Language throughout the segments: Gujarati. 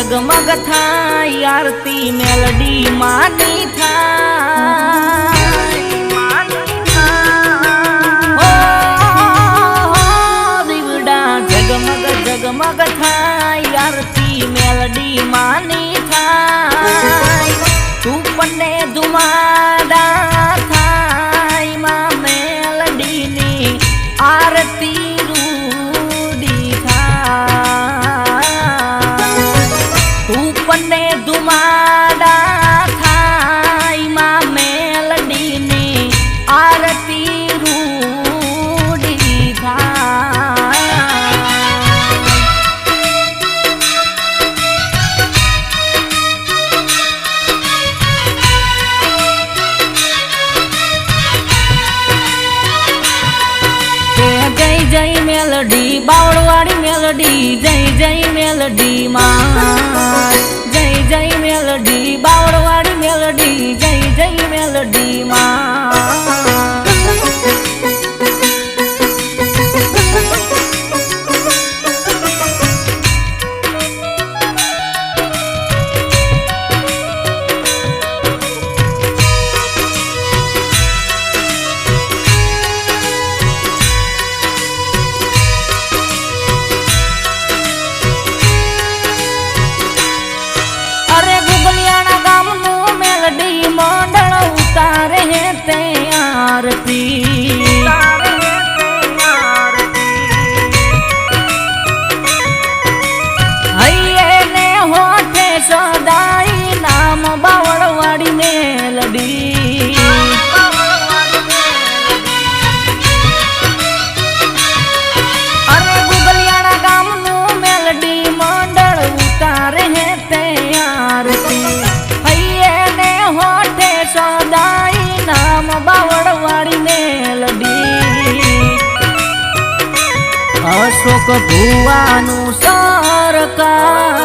જગમગ થાય આરતી મેલડી માની ને ધુમાડા થાયમાં મેલડીની, આરતી રૂડી થાય. જય જય મેલડી, બાવળવાળી મેલડી, જય જય મેલડી માં. જય મેલડી બાવળવાડી મેલડી જય જય મેલડી માં. શોક ભુવાનું સરકાર.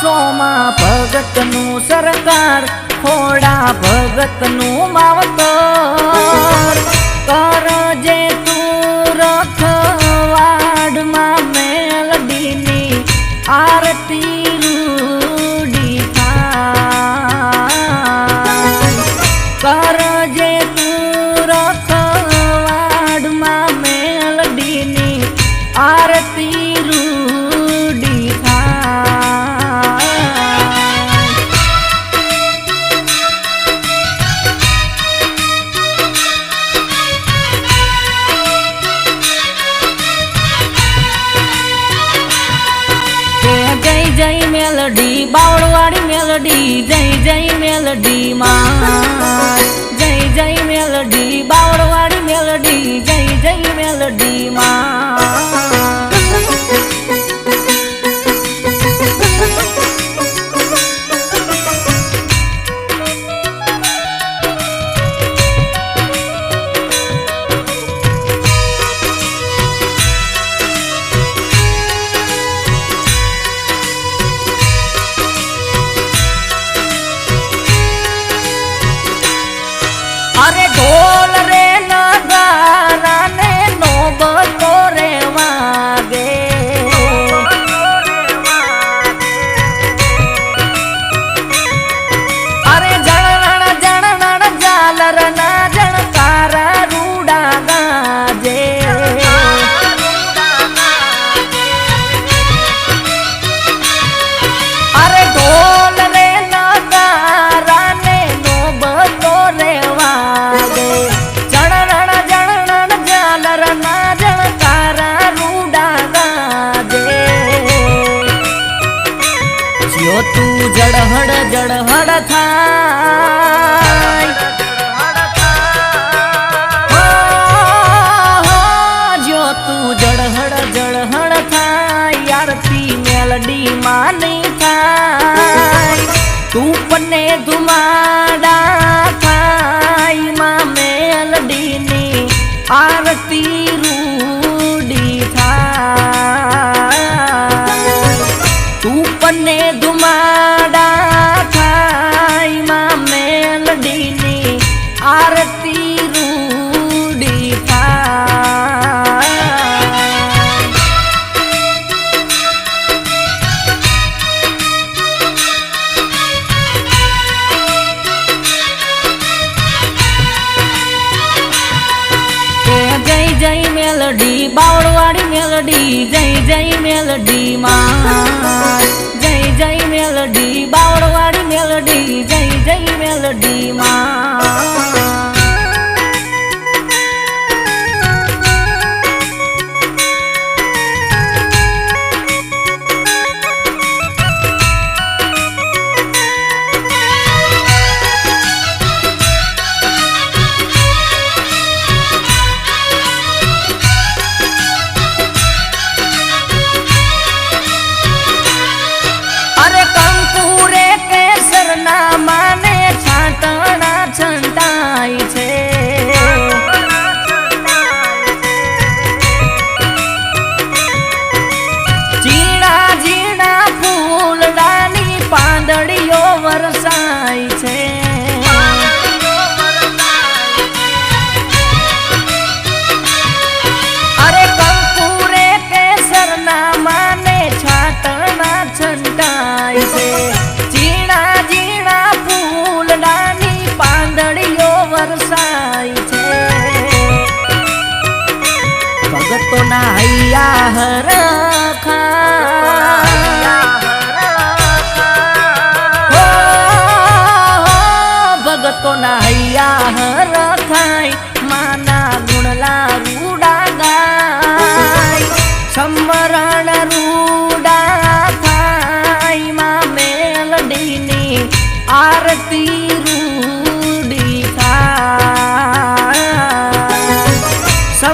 સોમા ભગતનું સરકાર ખોડા ભગતનું મેલડી, બાવળવાળી મેલડી, જય જય મેલડી માં જય જય મેલડી, બાવળવાળી મેલડી, જય જય મેલડી. માં નહીં થાય. તું પણ ધુમાડા Diba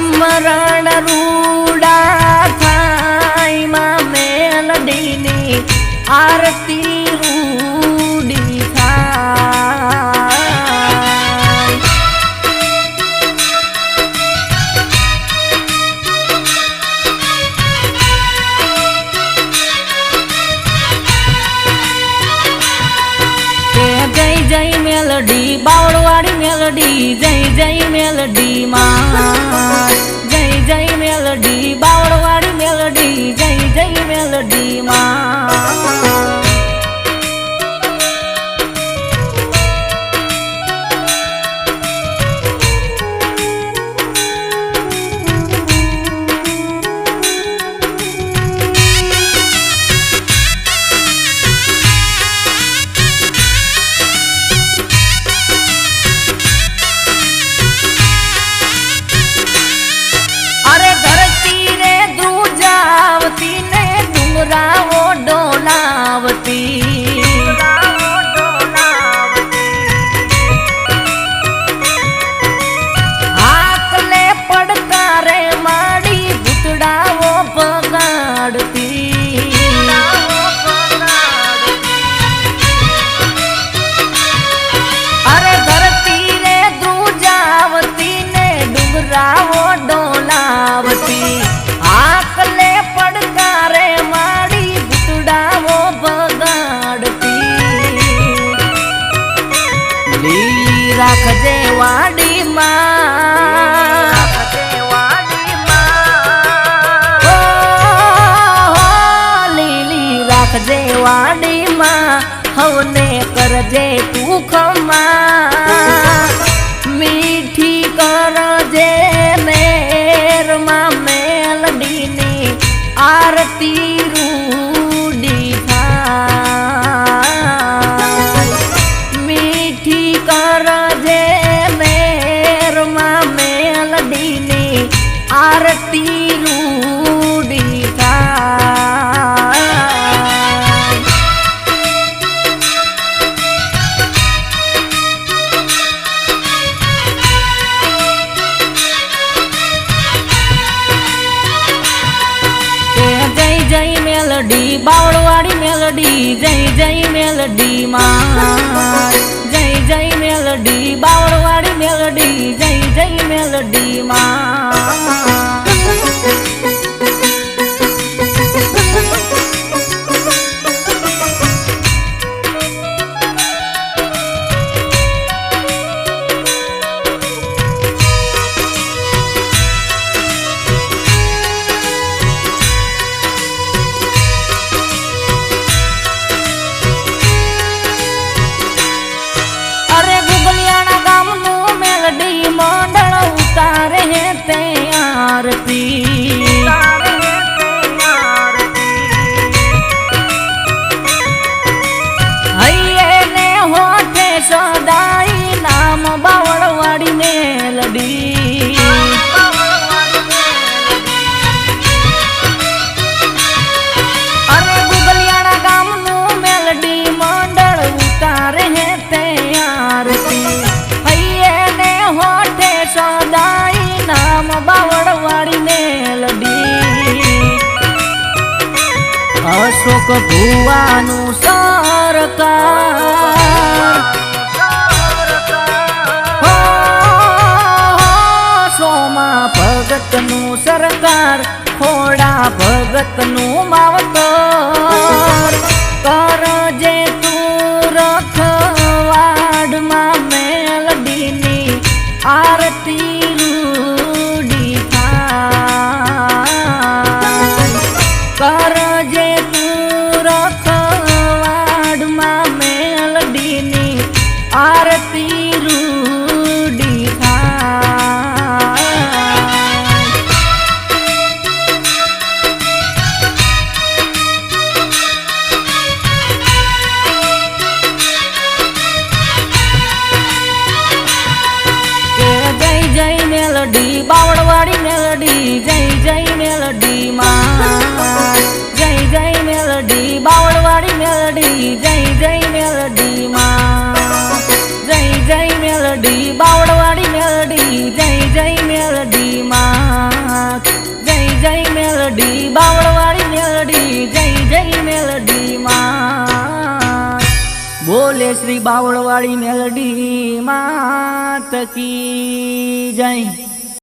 బ్రహ్మరాణ రూ જય મેલડી બાવળવાડી મેલડી, જય જય મેલડી માં જય જય મેલડી બાવળવાડી મેલડી, જય જય મેલડી માં વાડીમાં. લીલી રાખજે વાડીમાં. હવને કરજે તું ખમા. મેલડીમાં. ભુવાનું સરકાર. સોમા ભગતનું સરકાર ખોડા ભગતનું માવતર. બાવળવાળી મેલડી માત કી જય.